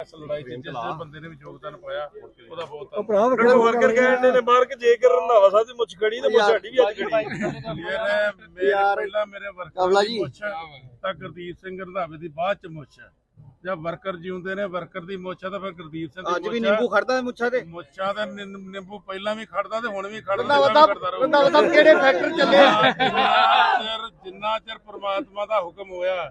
ਇਸ ਲੜਾਈ 'ਚ ਜਿਸ ਬੰਦੇ ਨੇ ਵੀ ਯੋਗਦਾਨ ਪਾਇਆ ਉਹਦਾ ਬਹੁਤ ਉਹ ਭਰਾ ਵੱਖਰਾ ਵਰਕਰ ਕਹਿੰਦੇ ਨੇ ਮਾਰ ਕੇ ਜੇਕਰ ਰੰਧਾਵਾ ਸਾਹਿਬ ਦੀ ਮੁੱਛ ਖੜੀ ਤੇ ਮੁੱਛ ਸਾਡੀ ਵੀ ਅੱਜ ਖੜੀ ਮੇਰੇ ਮੇਰੇ ਪਹਿਲਾਂ ਮੇਰੇ ਵਰਕਰ ਕਮਲਾ ਦੀ ਜੀ। ਮੁੱਛ ਤਾਂ ਗੁਰਦੀਪ ਸਿੰਘ ਰੰਧਾਵੇ ਦੀ ਬਾਅਦ ਚ ਮੁੱਛ ਹੈ। ਜਦ ਵਰਕਰ ਜਿਉਂਦੇ ਨੇ ਵਰਕਰ ਦੀ ਮੁੱਛ ਆ ਤਾਂ ਫਿਰ ਗੁਰਦੀਪ ਸਿੰਘ ਦੀ ਅੱਜ ਵੀ। ਨਿੰਬੂ ਖੜਦਾ ਮੁੱਛਾਂ ਤੇ ਮੁੱਛਾਂ ਦਾ ਨਿੰ- ਨਿੰਬੂ ਪਹਿਲਾਂ ਵੀ ਖੜਦਾ ਤੇ ਹੁਣ ਵੀ ਖੜਦਾ ਕਿਹੜੇ ਫੈਕਟਰ ਚੱਲੇ ਚਿਰ ਜਿੰਨਾ ਚਿਰ ਪ੍ਰਮਾਤਮਾ ਦਾ ਹੁਕਮ ਹੋਇਆ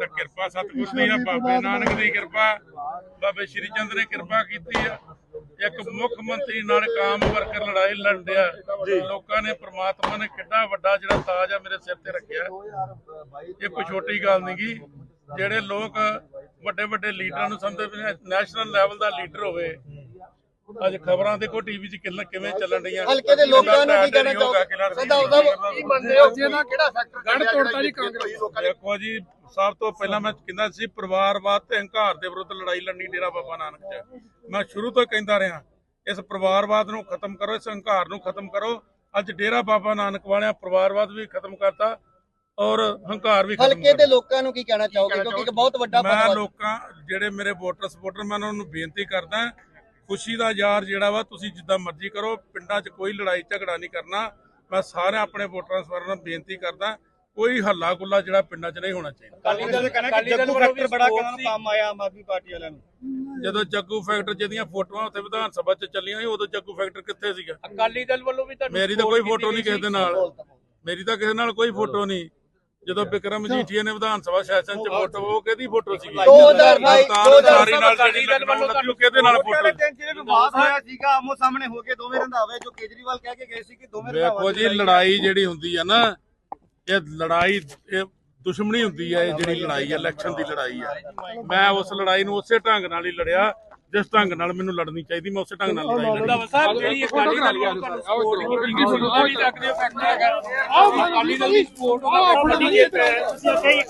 ਤਾਂ ਕਿਰਪਾ ਸਤਿਗੁਰ ਦੀ ਆ ਬਾਬੇ ਨਾਨਕ ਦੀ ਕਿਰਪਾ ਬਾਬੇ ਸ਼੍ਰੀ ਚੰਦ ਨੇ ਕਿਰਪਾ ਕੀਤੀ ਆ। ਇੱਕ ਮੁੱਖ ਮੰਤਰੀ ਨਾਲ ਕਾਮ ਵਰਕਰ ਲੜਾਈ ਲੜਿਆ ਲੋਕਾਂ ਨੇ ਪ੍ਰਮਾਤਮਾ ਨੇ ਕਿੱਡਾ ਵੱਡਾ ਜਿਹੜਾ ਤਾਜ ਆ ਮੇਰੇ ਸਿਰ ਤੇ ਰੱਖਿਆ। ਇਹ ਕੋਈ ਛੋਟੀ ਗੱਲ ਨਹੀਂ ਗੀ ਜਿਹੜੇ ਲੋਕ ਵੱਡੇ ਵੱਡੇ ਲੀਡਰਾਂ ਨੂੰ ਸਮਝਦੇ ਨੇ ਨੈਸ਼ਨਲ ਲੈਵਲ ਦਾ ਲੀਡਰ ਹੋਵੇ ਅੱਜ ਖਬਰਾਂ ਦੇਖੋ ਟੀਵੀ 'ਚ ਕਿੰਨਾ ਕਿਵੇਂ ਚੱਲਣ ਰਹੀਆਂ ਹਲਕੇ ਦੇ ਲੋਕਾਂ ਨੂੰ ਕੀ ਕਹਿਣਾ ਚਾਹੋਗੇ ਰੰਧਾਵਾ ਸਾਹਿਬ ਕੀ ਮੰਨਦੇ ਹੋ? ਜੀ ਇਹਦਾ ਕਿਹੜਾ ਫੈਕਟਰ ਗੜ ਤੋੜਤਾ ਜੀ ਕਾਂਗਰਸ। ਦੇਖੋ ਜੀ ਸਭ ਤੋਂ ਪਹਿਲਾਂ ਮੈਂ ਕਹਿੰਦਾ ਸੀ ਪਰਿਵਾਰਵਾਦ ਤੇ ਹੰਕਾਰ ਦੇ ਵਿਰੁੱਧ ਲੜਾਈ ਲੜਨੀ ਡੇਰਾ ਬਾਬਾ ਨਾਨਕ ਚ ਮੈਂ ਸ਼ੁਰੂ ਤੋਂ ਕਹਿੰਦਾ ਰਿਹਾ ਇਸ ਪਰਿਵਾਰਵਾਦ ਨੂੰ ਖਤਮ ਕਰੋ ਇਸ ਹੰਕਾਰ ਨੂੰ ਖਤਮ ਕਰੋ। ਅੱਜ ਡੇਰਾ ਬਾਬਾ ਨਾਨਕ ਵਾਲਿਆਂ ਪਰਿਵਾਰਵਾਦ ਵੀ ਖਤਮ ਕਰਤਾ ਔਰ ਹੰਕਾਰ ਵੀ ਖਤਮ ਹਲਕੇ ਦੇ ਲੋਕਾਂ ਨੂੰ ਕੀ ਕਹਿਣਾ ਚਾਹੋਗੇ? ਕਿਉਂਕਿ ਇੱਕ ਬਹੁਤ ਵੱਡਾ ਮੈਂ ਲੋਕਾਂ ਜਿਹੜੇ ਮੇਰੇ ਵੋਟਰ ਸਪੋਰਟਰ ਮੈਂ ਉਹਨਾਂ ਨੂੰ ਬੇਨਤੀ ਕਰਦਾ ਖੁਸ਼ੀ ਦਾ ਯਾਰ ਜਿਹੜਾ ਵਾ ਤੁਸੀਂ ਜਿੱਦਾਂ ਮਰਜ਼ੀ ਕਰੋ ਪਿੰਡਾਂ 'ਚ ਕੋਈ ਲੜਾਈ ਝਗੜਾ ਨਹੀਂ ਕਰਨਾ। ਮੈਂ ਸਾਰੇ ਆਪਣੇ ਵੋਟਰਾਂ ਸਪੋਰਟਰਾਂ ਨੂੰ ਬੇਨਤੀ ਕਰਦਾ ਕੋਈ ਹੱਲਾ ਗੁੱਲਾ ਜਿਹੜਾ ਪਿੰਡਾਂ 'ਚ ਨਹੀਂ ਹੋਣਾ ਚਾਹੀਦਾ। ਅਕਾਲੀ ਦਲ ਕਹਿੰਦਾ ਕਿ ਜੱਗੂ ਫੈਕਟਰ ਬੜਾ ਕੰਮ ਆਇਆ ਆਮ ਆਦਮੀ ਪਾਰਟੀ ਵਾਲਿਆਂ ਨੂੰ। ਜਦੋਂ ਜੱਗੂ ਫੈਕਟਰ ਜਿਹਦੀਆਂ ਫੋਟੋਆਂ ਉੱਥੇ ਵਿਧਾਨ ਸਭਾ 'ਚ ਚੱਲੀਆਂ ਸੀ ਉਦੋਂ ਜੱਗੂ ਫੈਕਟਰ ਕਿੱਥੇ ਸੀਗਾ? ਅਕਾਲੀ ਦਲ ਵੱਲੋਂ ਵੀ ਤੁਹਾਨੂੰ ਮੇਰੀ ਤਾਂ ਕੋਈ ਫੋਟੋ ਨਹੀਂ ਕਿਸੇ ਦੇ ਨਾਲ। ਮੇਰੀ ਤਾਂ ਕਿਸੇ ਨਾਲ ਕੋਈ ਫੋਟੋ ਨਹੀਂ। ਜਦੋਂ ਵਿਕਰਮ ਜੀਠੀਆ ਨੇ ਵਿਧਾਨ ਸਭਾ ਸੈਸ਼ਨ 'ਚ ਫੋਟੋ ਉਹ ਕਿਹਦੀ ਫੋਟੋ ਸੀਗੀ? 2022 ਅਵਤਾਰ ਨਾਲ ਲੱਗੀ ਉਹ ਕਿਹਦੇ ਨਾਲ ਫੋਟੋ ਹੋਇਆ ਸੀਗਾ ਆਮੋ ਸਾਹਮਣੇ ਹੋ ਕੇ ਦੋਵੇਂ ਰੰਧਾਵੇ ਜੋ ਕੇਜਰੀਵਾਲ ਕਹਿ ਕੇ ਗਏ ਸੀ ਕਿ ਦੋਵੇਂ ਵੇਖੋ ਜੀ ਲੜਾਈ ਜਿਹੜੀ ਹੁੰਦੀ ਆ ਨਾ ਇਹ ਲੜਾਈ ਇਹ ਦੁਸ਼ਮਣੀ ਹੁੰਦੀ ਹੈ ਇਹ ਜਿਹੜੀ ਲੜਾਈ ਹੈ ਇਲੈਕਸ਼ਨ ਦੀ ਲੜਾਈ ਹੈ ਮੈਂ ਉਸ ਲੜਾਈ ਨੂੰ ਉਸੇ ਢੰਗ ਨਾਲ ਹੀ ਲੜਿਆ ਜਿਸ ਢੰਗ ਨਾਲ ਮੈਨੂੰ ਲੜਨੀ ਚਾਹੀਦੀ ਮੈਂ ਉਸੇ ਢੰਗ ਨਾਲ ਲੜਾਈ ਲੜੀ ਰੰਧਾਵਾ ਸਾਹਿਬ ਜਿਹੜੀ ਅਕਾਲੀ ਦਲ ਵੱਲੋਂ ਤੁਹਾਨੂੰ ਸਪੋਰਟ ਕੀਤੀ ਗਈ